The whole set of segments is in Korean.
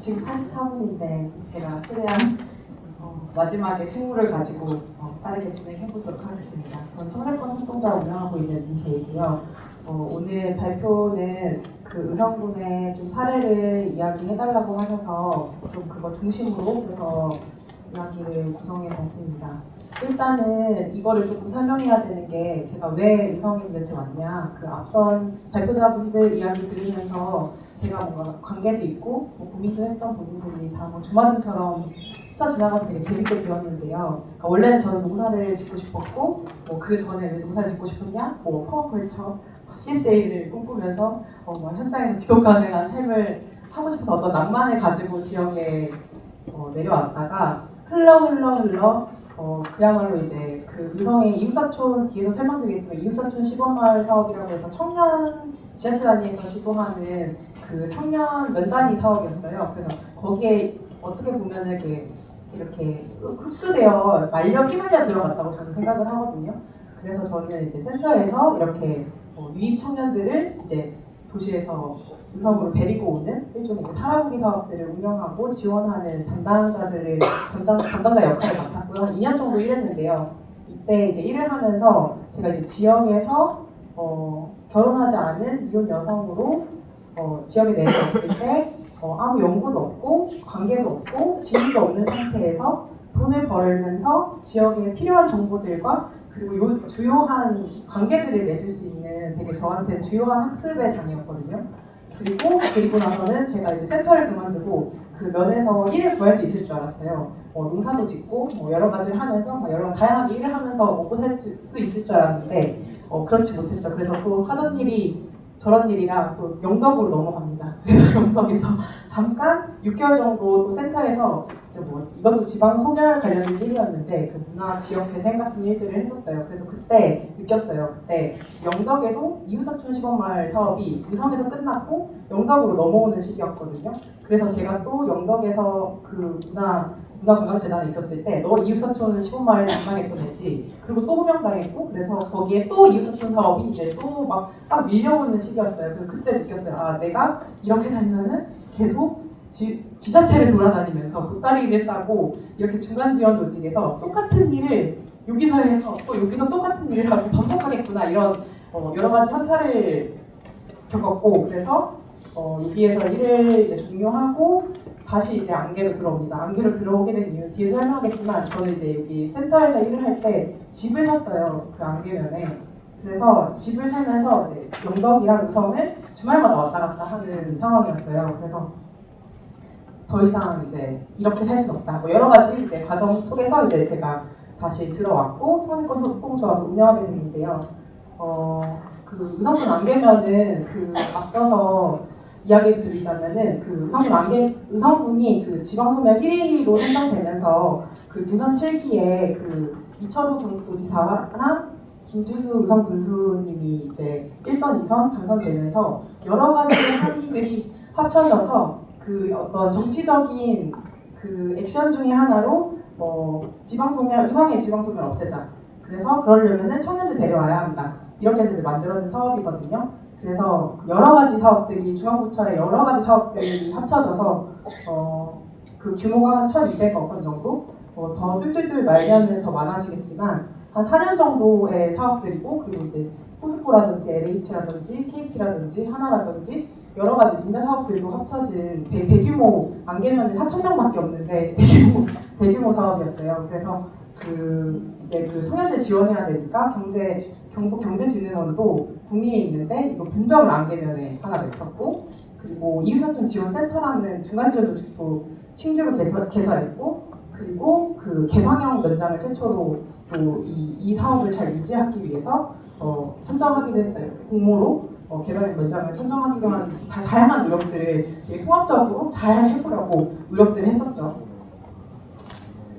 지금 44분인데 제가 최대한 어, 마지막에 책무를 가지고 어, 빠르게 진행해 보도록 하겠습니다. 전 청래권 활동가를 운영하고 있는 이재이고요. 어, 오늘 발표는 그 의성분의 좀 사례를 이야기해달라고 하셔서 좀 그거 중심으로 그래서 이야기를 구성해 봤습니다. 일단은 이거를 조금 설명해야 되는 게 제가 왜 의성이 도대체 왔냐 그 앞선 발표자분들 이야기 들으면서 제가 뭔가 관계도 있고 뭐 고민도 했던 부분들이 다 뭐 주마등처럼 스쳐 지나가서 되게 재밌게 들었는데요. 그러니까 원래는 저는 농사를 짓고 싶었고 뭐 그 전에 왜 농사를 짓고 싶었냐 뭐 퍼마컬처 CSA를 꿈꾸면서 어, 뭐 현장에서 지속 가능한 삶을 하고 싶어서 어떤 낭만을 가지고 지역에 어, 내려왔다가 흘러 흘러 흘러 어, 그야말로 이제 그 의성의 이웃사촌 뒤에서 설명드리겠지만 이웃사촌 시범마을 사업이라고 해서 청년 지자체 단위에서 시도하는 그 청년 면단위 사업이었어요. 그래서 거기에 어떻게 보면 이렇게 이렇게 흡수되어 말려 휘말려 들어갔다고 저는 생각을 하거든요. 그래서 저는 이제 센터에서 이렇게 어, 유입 청년들을 이제 도시에서 의성으로 데리고 오는 일종의 이제 살아보기 사업들을 운영하고 지원하는 담당자들을 담당, 담당자 역할을 맡 았고요. 한 2년 정도 일했는데요. 이때 이제 일을 하면서 제가 이제 지역에서 어, 결혼하지 않은 미혼 여성으로 어, 지역에 내려왔을 때 어, 아무 연고도 없고 관계도 없고 지위도 없는 상태에서 돈을 벌면서 지역에 필요한 정보들과 그리고 요, 주요한 관계들을 맺을 수 있는 되게 저한테는 주요한 학습의 장이었거든요. 그리고 그리고 나서는 제가 이제 센터를 그만두고 그 면에서 일을 구할 수 있을 줄 알았어요. 뭐 농사도 짓고 뭐 여러 가지를 하면서 뭐 여러 다양하게 일을 하면서 먹고 살 수 있을 줄 알았는데 어, 그렇지 못했죠. 그래서 또 하던 일이 저런 일이라 또 영덕으로 넘어갑니다. 그래서 영덕에서 잠깐 6개월 정도 또 센터에서 뭐 이것도 지방 소멸 관련된 일이었는데 그 문화 지역 재생 같은 일들을 했었어요. 그래서 그때 느꼈어요. 그때 영덕에도 이웃사촌 시범마을 사업이 의성에서 끝났고 영덕으로 넘어오는 시기였거든요. 그래서 제가 또 영덕에서 그 문화 문화관광재단에 있었을 때 너 이웃사촌 시범마을 담당했던 애지 그리고 또 호명당했고 그래서 거기에 또 이웃사촌 사업이 이제 또 막 딱 밀려오는 시기였어요. 그래서 그때 느꼈어요. 아 내가 이렇게 살면은 계속 지, 지자체를 돌아다니면서 보따리를 싸고 이렇게 중간 지원 조직에서 똑같은 일을 여기서 해서 또 여기서 똑같은 일을 하고 반복하겠구나 이런 어, 여러 가지 현타를 겪었고 그래서 어, 여기에서 일을 이제 종료하고 다시 이제 안개로 들어옵니다. 안개로 들어오게 된 이유는 뒤에 설명하겠지만 저는 이제 여기 센터에서 일을 할 때 집을 샀어요. 그 안개면에. 그래서 집을 살면서 이제 영덕이랑 의성을 주말마다 왔다 갔다 하는 상황이었어요. 그래서 더 이상 이제 이렇게 살 수는 없다. 뭐 여러 가지 이제 과정 속에서 이제 제가 다시 들어왔고 청생권 협동조합을 운영하게 됐는데요. 어, 그 의성군 안개면은 그 앞서서 이야기 드리자면은 그 의성군 안개 의성군이 그 지방소멸 1위로 선정되면서 그 유선 7기에 그 이철우 경북도지사랑 김주수 의성 군수님이 이제 1선, 2선 당선되면서 여러 가지 합의들이 합쳐져서 그 어떤 정치적인 그 액션 중에 하나로 뭐 지방소멸, 의성의 지방소멸 없애자. 그래서 그러려면은 청년들 데려와야 한다. 이렇게 해서 이제 만들어진 사업이거든요. 그래서 여러 가지 사업들이 중앙부처의 여러 가지 사업들이 합쳐져서 어, 그 규모가 한 1,200억 원 정도. 뭐더 뚫뚫뚫 말하면 더 많아지겠지만 한 4년 정도의 사업들이고 그리고 이제 포스코라든지 LH라든지 KT라든지 하나라든지 여러 가지 민자 사업들도 합쳐진 대, 대규모 안개면은 4천 명밖에 없는데 대규모 대규모 사업이었어요. 그래서 그 이제 그 청년들 지원해야 되니까 경제 경북 경제진흥원도 구미에 있는데 이거 분점을 안개면에 하나 냈었고 그리고 이웃사촌 지원센터라는 중간 지원 조직도 신규로 개설, 개설했고 그리고 그 개방형 면장을 최초로 또이 이 사업을 잘 유지하기 위해서 어, 선정하기도 했어요. 공모로 어, 개발형 면장을 선정하기도 한 다, 다양한 노력들을 통합적으로 잘 해보려고 노력들을 했었죠.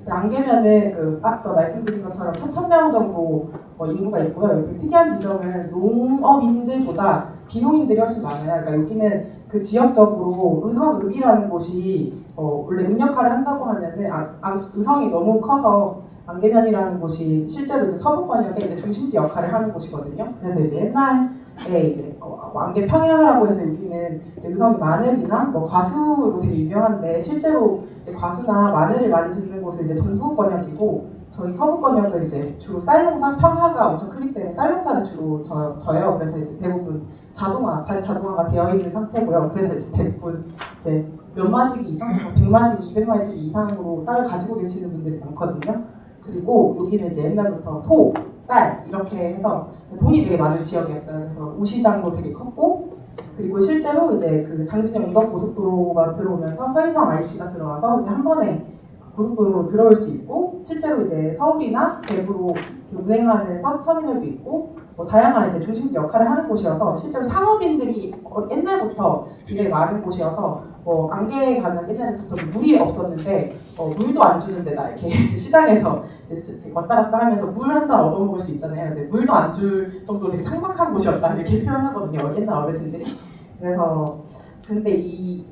안개면은 그 앞서 말씀드린 것처럼 4천 명 정도 어, 인구가 있고요. 여기 특이한 지점은 농업인들보다 비농인들이 훨씬 많아요. 그러니까 여기는 그 지역적으로 의성읍이라는 곳이 어, 원래 읍 역할을 한다고 하면은 아, 아, 의성이 너무 커서 안개면이라는 곳이 실제로 이제 서부권역의 이제 중심지 역할을 하는 곳이거든요. 그래서 이제 옛날에 이제 어, 안개 평야라고 해서 여기는 이제 의성이 마늘이나 뭐 과수로 되게 유명한데 실제로 이제 과수나 마늘을 많이 짓는 곳은 이제 동부권역이고 저희 서부권역은 이제 주로 쌀농사 평야가 엄청 크기 때문에 쌀농사를 주로 져, 져요. 그래서 이제 대부분 자동화, 반 자동화가 되어 있는 상태고요. 그래서 이제 대부분 이제 몇 마지기 이상, 뭐 100마지기, 200마지기 이상으로 쌀을 가지고 계시는 분들이 많거든요. 그리고 여기는 이제 옛날부터 소, 쌀 이렇게 해서 돈이 되게 많은 지역이었어요. 그래서 우시장도 되게 컸고 그리고 실제로 이제 그 당진의 운덕 고속도로가 들어오면서 서해상 RC가 들어와서 이제 한 번에 고속도로로 들어올 수 있고 실제로 이제 서울이나 대구로 운행하는 버스 터미널도 있고 뭐 다양한 이제 중심지 역할을 하는 곳이어서 실제로 상업인들이 어- 옛날부터 굉장히 많은 곳이어서 뭐 안개에 가면 옛날부터 물이 없었는데 어, 물도 안 주는 데다 이렇게 시장에서 이제 왔다 갔다 하면서 물 한 잔 얻어 먹을 수 있잖아요. 근데 물도 안 줄 정도로 되게 삭막한 곳이었다 이렇게 표현하거든요. 옛날 어르신들이. 그래서 근데 이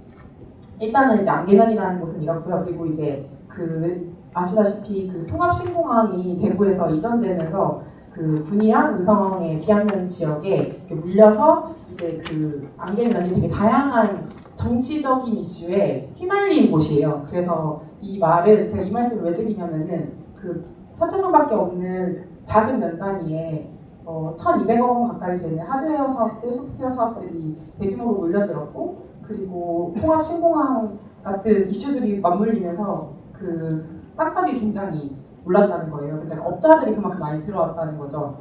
일단은 이제 안개면이라는 곳은 이렇고요. 그리고 이제 그 아시다시피 그 통합신공항이 대구에서 이전되면서 그 군이랑 의성의 비안면 지역에 물려서 이제 그 안개면이 되게 다양한 정치적인 이슈에 휘말린 곳이에요. 그래서 이 말은 제가 이 말씀을 왜 드리냐면은 그 4천명밖에 없는 작은 면 단위에 어, 1,200억 원 가까이 되는 하드웨어 사업들, 소프트웨어 사업들이 대규모로 몰려들었고 그리고 통합 신공항 같은 이슈들이 맞물리면서 그 땅값이 굉장히 올랐다는 거예요. 그러니까 업자들이 그만큼 많이 들어왔다는 거죠.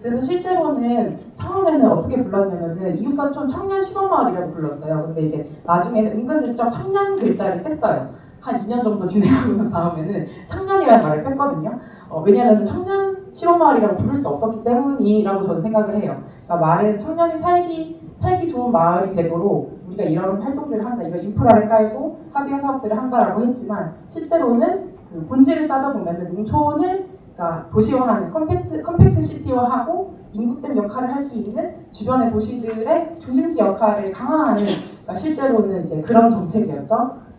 그래서 실제로는 처음에는 어떻게 불렀냐면은 이웃사촌 청년 시범마을이라고 불렀어요. 근데 이제 나중에는 은근슬쩍 청년 글자를 뺐어요. 한 2년 정도 지내고 난 다음에는 청년이라는 말을 뺐거든요. 어, 왜냐하면 청년 시범마을이라고 부를 수 없었기 때문이라고 저는 생각을 해요. 그러니까 말은 청년이 살기 살기 좋은 마을이 되도록 우리가 이런 활동들을 한다, 이런 인프라를 깔고 합의화 사업들을 한다라고 했지만 실제로는 그 본질을 따져보면 농촌을 그러니까 도시화하는 컴팩트, 컴팩트 시티화하고 인구댐 역할을 할 수 있는 주변의 도시들의 중심지 역할을 강화하는 그러니까 실제로는 이제 그런 정책이었죠.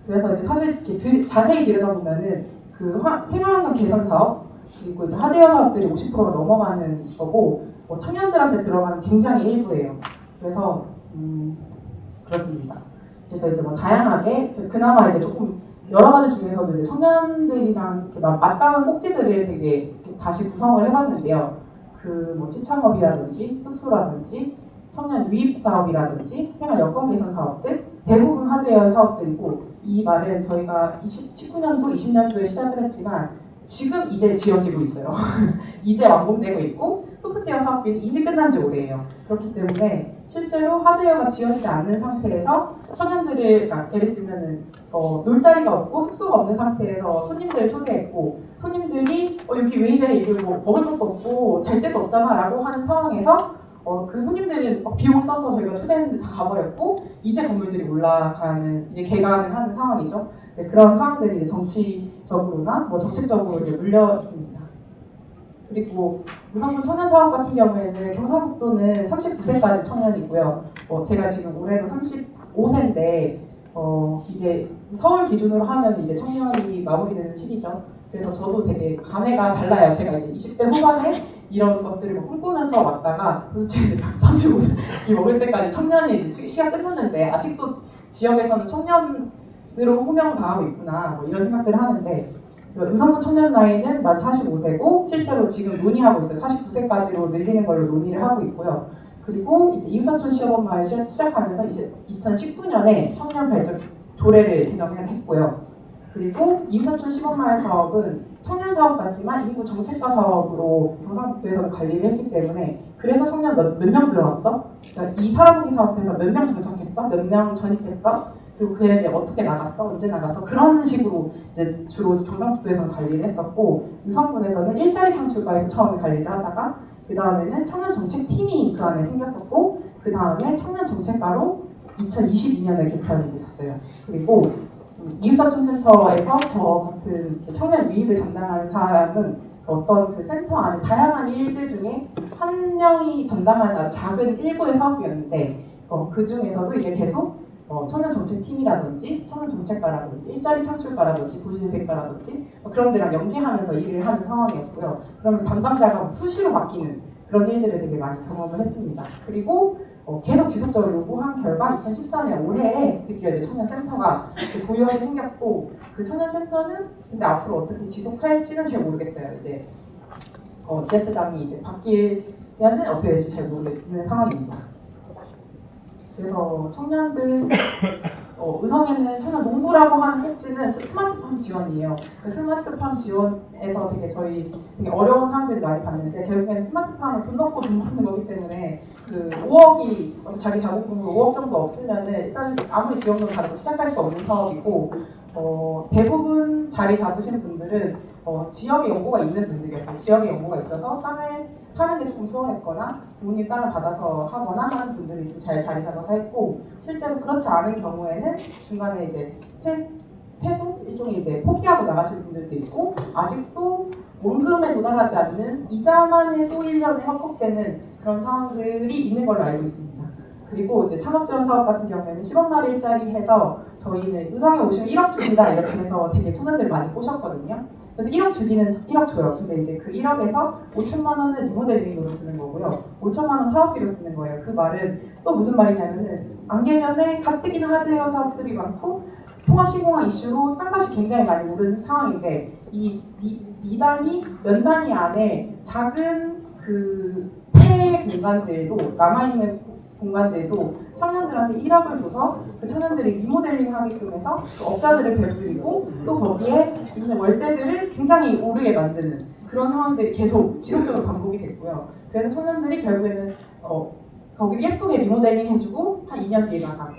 그래서 이제 사실 이렇게 들- 자세히 들여다보면은 그 화- 생활환경 개선 사업 그리고 이제 하드웨어 사업들이 50%가 넘어가는 거고 뭐 청년들한테 들어가는 굉장히 일부예요. 그래서 음, 그렇습니다. 그래서 이제 뭐 다양하게 그나마 이제 조금 여러 가지 중에서도 이제 청년들이랑 막 마땅한 꼭지들을 되게 다시 구성을 해봤는데요. 그뭐 지창업이라든지 숙소라든지 청년 유입 사업이라든지 생활 여건 개선 사업들 대부분 하드웨어 사업들이고 이 말은 저희가 20, 19년도 20년도에 시작을 했지만 지금 이제 지어지고 있어요. 이제 완공되고 있고 소프트웨어 사업비는 이미 끝난 지 오래예요. 그렇기 때문에 실제로 하드웨어가 지어지지 않는 상태에서 청년들을 그러니까 예를 들면은 어, 놀 자리가 없고 숙소가 없는 상태에서 손님들을 초대했고 손님들이 어, 여기 왜 이래 이거 뭐 먹을 것도 없고 잘 데도 없잖아라고 하는 상황에서 어, 그 손님들이 막 비용 써서 저희가 초대했는데 다 가버렸고 이제 건물들이 올라가는 이제 개관을 하는 상황이죠. 네, 그런 상황들이 이제 정치적으로나 뭐 정책적으로 이제 물려 있습니다. 그리고 우성군 청년 사업 같은 경우에는 경상북도는 39세까지 청년이고요. 어, 제가 지금 올해로 35세인데 어, 이제 서울 기준으로 하면 이제 청년이 마무리되는 시기죠. 그래서 저도 되게 감회가 달라요. 제가 이제 20대 후반에 이런 것들을 뭐 꿈꾸면서 왔다가 도대체 35세 먹을 때까지 청년이 이제 시- 시간 끝났는데 아직도 지역에서는 청년으로 호명당하고 있구나 뭐 이런 생각들을 하는데 의성군 청년 나이는 만 45세고 실제로 지금 논의하고 있어요. 49세까지로 늘리는 걸로 논의를 하고 있고요. 그리고 이제 이웃사촌 시험마을 시- 시작하면서 이제 2019년에 청년 발전 조례를 제정을 했고요. 그리고 이웃사촌 시범마을 사업은 청년 사업 같지만 인구 정책과 사업으로 경상북도에서는 관리를 했기 때문에 그래서 청년 몇명 들어왔어? 그러니까 이 살아보기 사업에서 몇 명 정착했어? 몇 명 전입했어? 그리고 그 애들 어떻게 나갔어? 언제 나갔어? 그런 식으로 이제 주로 경상북도에서는 관리를 했었고 의성군에서는 일자리 창출과에서 처음에 관리를 하다가 그 다음에는 청년 정책 팀이 그 안에 생겼었고 그 다음에 청년 정책과로 2022년에 개편이 됐었어요. 그리고 음, 이웃사촌 센터에서 저 같은 청년 유입을 담당하는 사람은 어떤 그 센터 안에 다양한 일들 중에 한 명이 담당하는 작은 일부의 사업이었는데 어, 그 중에서도 이제 계속 어, 청년 정책팀이라든지 청년 정책과라든지 일자리 창출과라든지 도시재생과라든지 어, 그런 데랑 연계하면서 일을 하는 상황이었고요. 그러면서 담당자가 뭐 수시로 바뀌는 그런 일들을 되게 많이 경험을 했습니다. 그리고 어, 계속 지속적으로 요구한 결과 2014년 올해에 드디어 이제 청년센터가 이제 고용이 생겼고 그 청년센터는 근데 앞으로 어떻게 지속할지는 잘 모르겠어요. 이제 어, 지자체장이 이제 바뀌면은 어떻게 될지 잘 모르겠는 상황입니다. 그래서 청년들 어, 의성에는 청년 농부라고 하는 꼭지는 스마트팜 지원이에요. 그 스마트팜 지원에서 되게 저희 되게 어려운 상황들을 많이 봤는데 결국에는 스마트팜은 돈 넣고 돈 받는 거기 때문에 그 5억이 어차피 자기 자본금으로 5억 정도 없으면은 일단 아무리 지원금 받아도 시작할 수 없는 사업이고 어, 대부분 자리 잡으신 분들은 어, 지역에 연고가 있는 분들이었어요. 지역에 연고가 있어서 땅을 사는 게 조금 수월했거나 부모님 땅을 받아서 하거나 하는 분들이 좀 잘 자리 잡아서 했고 실제로 그렇지 않은 경우에는 중간에 이제 퇴, 퇴소 일종의 이제 포기하고 나가실 분들도 있고 아직도 원금에 도달하지 않는 이자만 해도 1년에 헛곡되는 그런 상황들이 있는 걸로 알고 있습니다. 그리고 이제 창업 지원 사업 같은 경우에는 10원마리 일자리 해서 저희는 의성에 오시면 1억 줍니다 이렇게 해서 되게 청년들을 많이 꼬셨거든요. 그래서 1억 주기는 1억 줘요. 근데 이제 그 1억에서 5천만 원은 리모델링으로 쓰는 거고요. 5천만 원 사업비로 쓰는 거예요. 그 말은 또 무슨 말이냐면은 안개면에 가뜩이나 하드웨어 사업들이 많고 통합 시공화 이슈로 땅값이 굉장히 많이 오르는 상황인데 이 미, 미단위 면 단위 안에 작은 그 폐 공간들도 남아있는 공간들도 청년들한테 1억을 줘서 그 청년들이 리모델링 하게끔 해서 그 업자들을 배불리고 또 거기에 있는 월세들을 굉장히 오르게 만드는 그런 상황들이 계속 지속적으로 반복이 됐고요. 그래서 청년들이 결국에는 어, 거기를 예쁘게 리모델링 해주고 한 2년 뒤에 나가고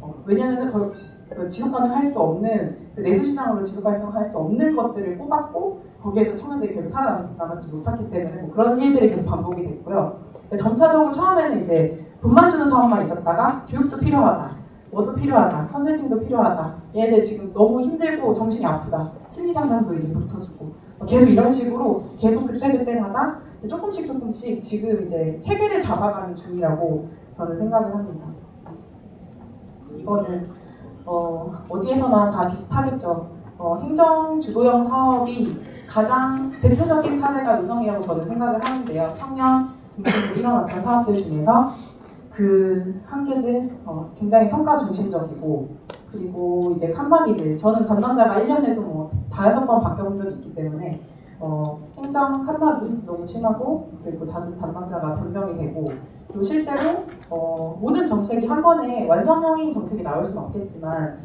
어, 왜냐하면 그, 그 지속 가능할 수 없는 그 내수 시장으로 지속 발생할 수 없는 것들을 뽑았고 거기에서 청년들이 결국 살아남지 못했기 때문에 뭐 그런 일들이 계속 반복이 됐고요. 점차적으로 처음에는 이제 돈만 주는 사업만 있었다가 교육도 필요하다. 뭐도 필요하다. 컨설팅도 필요하다. 얘네들 지금 너무 힘들고 정신이 아프다. 심리 상담도 이제 붙어주고 계속 이런 식으로 계속 그때그때마다 조금씩 조금씩 지금 이제 체계를 잡아가는 중이라고 저는 생각을 합니다. 이거는 어, 어디에서나 다 비슷하겠죠. 어, 행정 주도형 사업이 가장 대표적인 사례가 의성이라고 저는 생각을 하는데요. 청년 중심으로 일어났던 사업들 중에서 그 한계들 어, 굉장히 성과 중심적이고 그리고 이제 칸막이들 저는 담당자가 1년에도 뭐 다여섯 번 바뀌어본 적이 있기 때문에 어, 행정 칸막이 너무 심하고 그리고 자주 담당자가 변경이 되고 그리고 실제로 어, 모든 정책이 한 번에 완성형인 정책이 나올 수는 없겠지만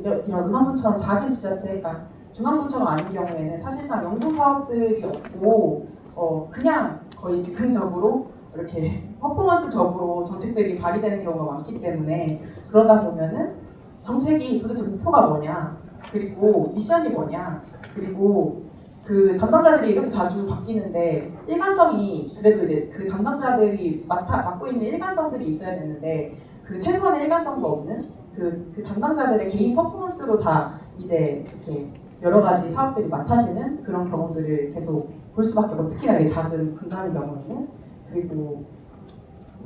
이런, 이런 의성부처럼 작은 지자체가 중앙부처럼 아닌 경우에는 사실상 연구 사업들이 없고 어, 그냥 거의 즉흥적으로 이렇게 퍼포먼스적으로 정책들이 발휘되는 경우가 많기 때문에 그러다 보면은 정책이 도대체 목표가 뭐냐 그리고 미션이 뭐냐 그리고 그 담당자들이 이렇게 자주 바뀌는데 일관성이 그래도 이제 그 담당자들이 맡아 맡고 있는 일관성들이 있어야 되는데 그 최소한의 일관성도 없는 그, 그 담당자들의 개인 퍼포먼스로 다 이제 이렇게 여러 가지 사업들이 맡아지는 그런 경우들을 계속 볼 수밖에 없고 특히나 작은 분단의 경우에는 그리고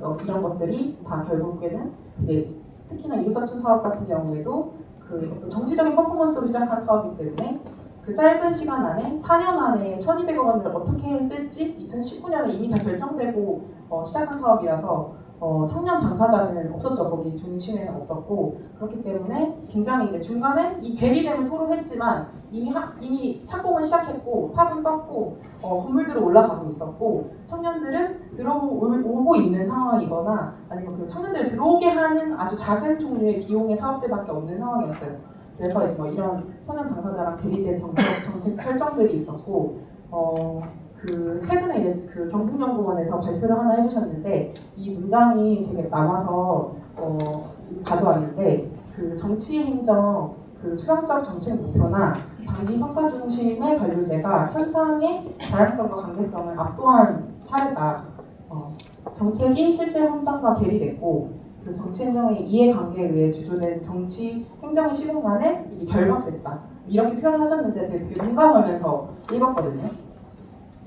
어, 이런 것들이 다 결국에는 이게 특히나 이웃사촌 사업 같은 경우에도 그 어떤 정치적인 퍼포먼스로 시작한 사업이기 때문에 그 짧은 시간 안에 4년 안에 1,200억 원을 어떻게 쓸지 2019년에 이미 다 결정되고 어, 시작한 사업이라서 어, 청년 당사자는 없었죠 거기 중심에는 없었고 그렇기 때문에 굉장히 이제 중간에 이 괴리됨을 토로했지만 이미 하, 이미 착공을 시작했고 사분 떴고 어, 건물들은 올라가고 있었고 청년들은 들어오고 있는 상황이거나 아니면 그 청년들을 들어오게 하는 아주 작은 종류의 비용의 사업들밖에 없는 상황이었어요. 그래서 이제 뭐 이런 청년 당사자랑 대리된 정책, 정책 설정들이 있었고 어, 그 최근에 이제 그 경북연구원에서 발표를 하나 해주셨는데 이 문장이 제가 남아서 어, 가져왔는데 그 정치 행정 그 추상적 정책 목표나 단기 성과 중심의 관료제가 현장의 다양성과 관계성을 압도한 사례다. 어, 정책이 실제 현장과 괴리됐고 그 정치 행정의 이해관계에 의해 주도된 정치 행정의 시공 간에 이게 결박됐다. 이렇게 표현하셨는데 되게 공감하면서 읽었거든요.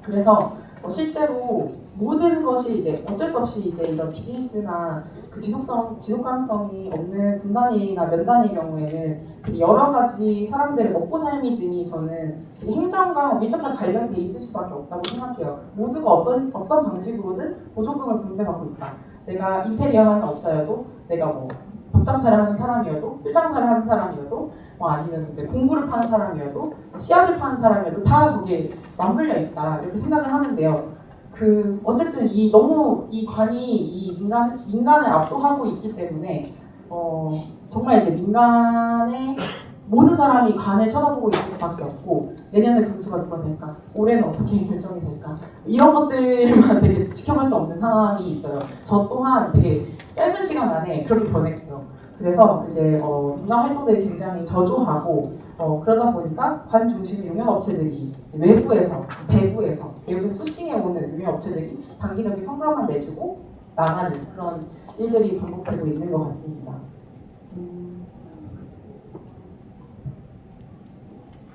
그래서 어, 실제로 모든 것이 이제 어쩔 수 없이 이제 이런 비즈니스나 그 지속성, 지속 가능성이 없는 분단위나 면단위의 경우에는 그 여러 가지 사람들의 먹고 삶이즘이 저는 이 행정과 밀접하게 관련돼 있을 수밖에 없다고 생각해요. 모두가 어떤 어떤 방식으로든 보조금을 분배받고 있다. 내가 인테리어 하는 업자여도 내가 뭐 법장사를 하는 사람이어도 술장사를 하는 사람이어도 뭐 아니면 공구를 파는 사람이어도 뭐 씨앗을 파는 사람이어도 다 거기에 맞물려 있다 이렇게 생각을 하는데요. 그 어쨌든 이 너무 이 관이 이 민간 민간을 압도하고 있기 때문에 어 정말 이제 민간의 모든 사람이 관을 쳐다보고 있을 수밖에 없고 내년에 군수가 누가 될까 올해는 어떻게 결정이 될까 이런 것들만 되게 지켜볼 수 없는 상황이 있어요. 저 또한 되게 짧은 시간 안에 그렇게 변했고요. 그래서 이제 어, 민간 활동들이 굉장히 저조하고 어, 그러다 보니까 관 중심의 용역업체들이 이제 외부에서 배부에서 외부에서 소싱해 오는 용역업체들이 단기적인 성과만 내주고 나가는 그런 일들이 반복되고 있는 것 같습니다.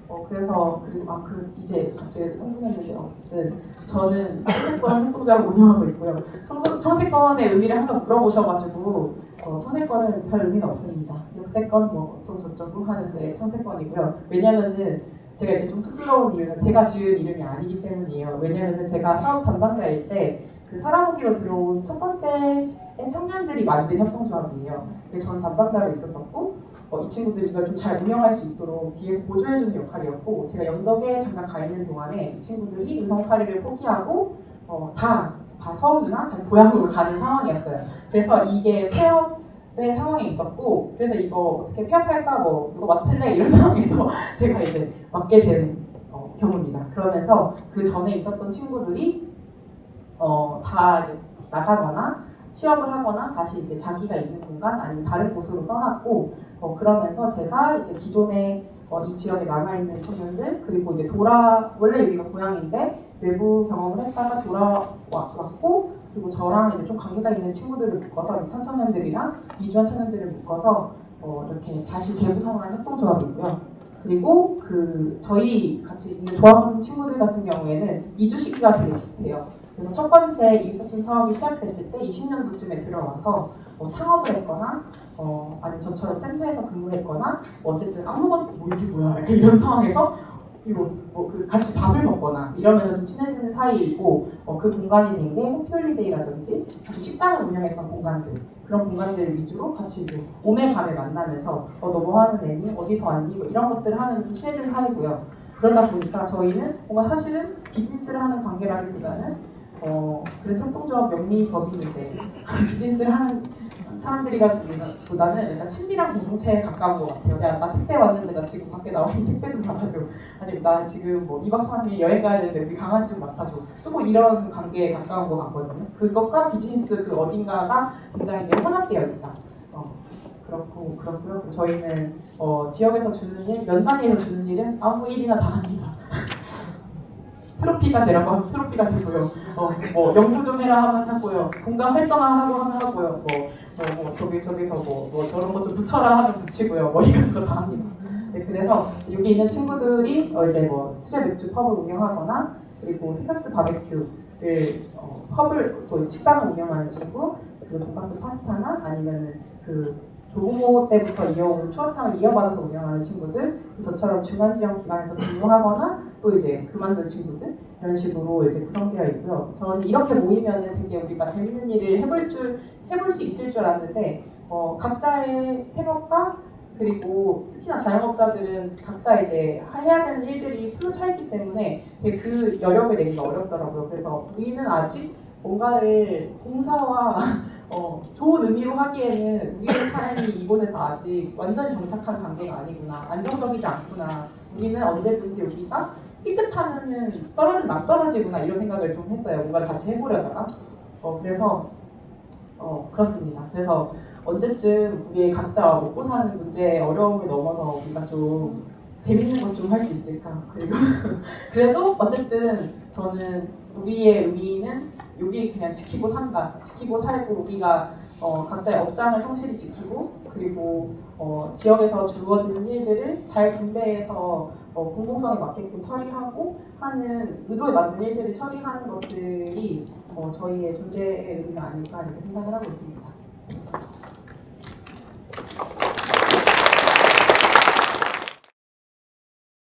어, 그래서 그리고 아 그 이제 갑자기 흥분했는데 어쨌든 저는 청세권 활동자를 운영하고 있고요. 청세, 청세권의 의미를 항상 물어보셔가지고 어, 청세권은 별 의미는 없습니다. 육세권 뭐 어쩌고 저쩌고 하는데 청세권이고요. 왜냐면은 제가 이렇게 좀 쑥스러운 이유는 제가 지은 이름이 아니기 때문이에요. 왜냐면은 제가 사업 담당자일 때그 살아보기로 들어온 첫 번째 청년들이 만든 협동조합이에요. 저는 담당자로 있었었고 어, 이 친구들이 이걸 좀 잘 운영할 수 있도록 뒤에서 보조해주는 역할이었고 제가 영덕에 잠깐 가 있는 동안에 이 친구들이 의성 사례를 포기하고 어, 다, 다 서울이나 자 고향으로 가는 상황이었어요. 그래서 이게 폐업의 상황이 있었고 그래서 이거 어떻게 폐업할까 뭐 누가 맡을래 이런 상황에서 제가 이제 맡게 된 어, 경우입니다. 그러면서 그 전에 있었던 친구들이 어, 다 이제 나가거나 취업을 하거나 다시 이제 자기가 있는 공간 아니면 다른 곳으로 떠났고 어, 그러면서 제가 이제 기존에 어, 이 지역에 남아 있는 청년들 그리고 이제 돌아 원래 여기가 고향인데 외부 경험을 했다가 돌아왔고 그리고 저랑 이제 좀 관계가 있는 친구들을 묶어서 유탄 청년들이랑 이주한 청년들을 묶어서 어, 이렇게 다시 재구성한 협동조합이고요. 그리고 그 저희 같이 있는 조합 친구들 같은 경우에는 이주 시기가 되게 비슷해요. 그래서 첫 번째 이웃사촌 사업이 시작됐을 때 20년도쯤에 들어와서 뭐 창업을 했거나 어, 아니면 저처럼 센터에서 근무했거나 뭐 어쨌든 아무것도 뭐 이게 뭐야 약간 이런 상황에서 이거 뭐그 같이 밥을 먹거나 이러면서 좀 친해지는 사이이고 어, 그 공간이 된게 호피홀리데이라든지 식당을 운영했던 공간들 그런 공간들 위주로 같이 이제 오메 감에 만나면서 어, 너뭐 하는 애니? 어디서 왔니? 뭐 이런 것들을 하면서 좀 친해지는 사이고요. 그러다 보니까 저희는 뭔가 사실은 비즈니스를 하는 관계라기보다는 어, 그래도 협동조합 명리법인인데 비즈니스를 하는 사람들이라기보다는 약간 친밀한 공동체에 가까운 것 같아요. 야, 나 택배 왔는데 나 지금 밖에 나와 있는 택배 좀 받아줘. 아니면 나 지금 뭐 2박 3일 여행 가야 되는데 우리 강아지 좀 맡아줘. 조금 이런 관계에 가까운 것 같거든요. 그것과 비즈니스 그 어딘가가 굉장히 혼합되어 있다. 어, 그렇고, 그렇고요. 저희는 어, 지역에서 주는 일, 면단위에서 주는 일은 아무 일이나 다 합니다. 트로피가 되라고 하면 트로피가 되고요. 어, 뭐 연구 좀 해라 하면 하고요. 공간 활성화하고 하면 하고요. 뭐, 뭐, 뭐 저기 저기서 뭐, 뭐 저런 것 좀 붙여라 하면 붙이고요. 뭐 이것저것 다 합니다. 네, 그래서 여기 있는 친구들이 어, 이제 뭐 수제 맥주 펍을 운영하거나 그리고 텍사스 바베큐를 어, 펍을 또 식당을 운영하는 친구 그리고 돈가스 파스타나 아니면은 그 조부모 때부터 이어온 추어탕을 이어받아서 운영하는 친구들 저처럼 중간 지역 기관에서 근무하거나 또 이제 그만둔 친구들 이런 식으로 이제 구성되어 있고요. 저는 이렇게 모이면은 되게 우리가 재밌는 일을 해볼 줄 해볼 수 있을 줄 알았는데 어, 각자의 생업과 그리고 특히나 자영업자들은 각자 이제 해야 되는 일들이 풀로 차 있기 때문에 그 여력을 내기가 어렵더라고요. 그래서 우리는 아직 뭔가를 공사와 어, 좋은 의미로 하기에는 우리의 삶이 이곳에서 아직 완전히 정착한 단계가 아니구나. 안정적이지 않구나. 우리는 언제든지 우리가 삐끗하면은 떨어진 남 떨어지구나 이런 생각을 좀 했어요. 뭔가를 같이 해보려다가. 어, 그래서 어, 그렇습니다. 그래서 언제쯤 우리의 각자 먹고 사는 문제의 어려움을 넘어서 우리가 좀 재밌는 것 좀 할 수 있을까? 그리고 그래도 어쨌든 저는 우리의 의미는 여기 그냥 지키고 산다. 지키고 살고 우리가 어, 각자의 업장을 성실히 지키고 그리고 어, 지역에서 주어지는 일들을 잘 분배해서 어, 공공성에 맞게끔 처리하고 하는 의도에 맞는 일들을 처리하는 것들이 어, 저희의 존재의 의미가 아닐까 이렇게 생각을 하고 있습니다.